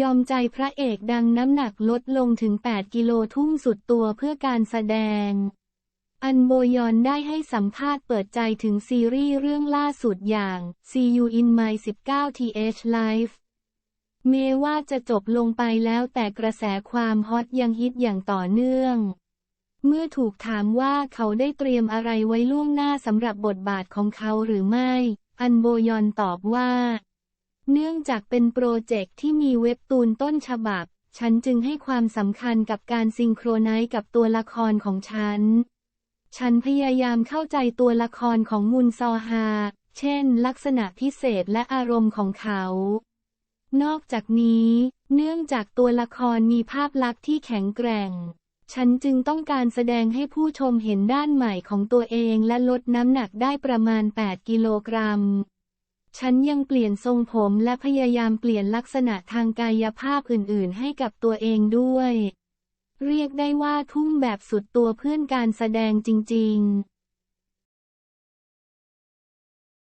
ยอมใจพระเอกดังน้ำหนักลดลงถึง 8 กิโลทุ่มสุดตัวเพื่อการแสดง อันโบยอนได้ให้สัมภาษณ์เปิดใจถึงซีรีส์เรื่องล่าสุดอย่าง See You in My 19 th Life เมว่าจะจบลงไปแล้วแต่กระแสความฮอตยังฮิตอย่างต่อเนื่อง เมื่อถูกถามว่าเขาได้เตรียมอะไรไว้ล่วงหน้าสำหรับบทบาทของเขาหรือไม่ อันโบยอนตอบว่า เนื่องจากเป็นโปรเจกต์ที่มีเว็บตูนต้นฉบับ ฉันจึงให้ความสำคัญกับการซิงโครไนซ์กับตัวละครของฉัน ฉันพยายามเข้าใจตัวละครของมุนซอฮา เช่น ลักษณะพิเศษและอารมณ์ของเขา นอกจากนี้ เนื่องจากตัวละครมีภาพลักษณ์ที่แข็งแกร่ง ฉันจึงต้องการแสดงให้ผู้ชมเห็นด้านใหม่ของตัวเองและลดน้ำหนักได้ประมาณ 8 กิโลกรัม ฉันยังเปลี่ยนทรงผมและพยายามเปลี่ยนลักษณะทางกายภาพอื่นๆ ให้กับตัวเองด้วย เรียกได้ว่าทุ่มแบบสุดตัวเพื่อนการแสดงจริง ๆ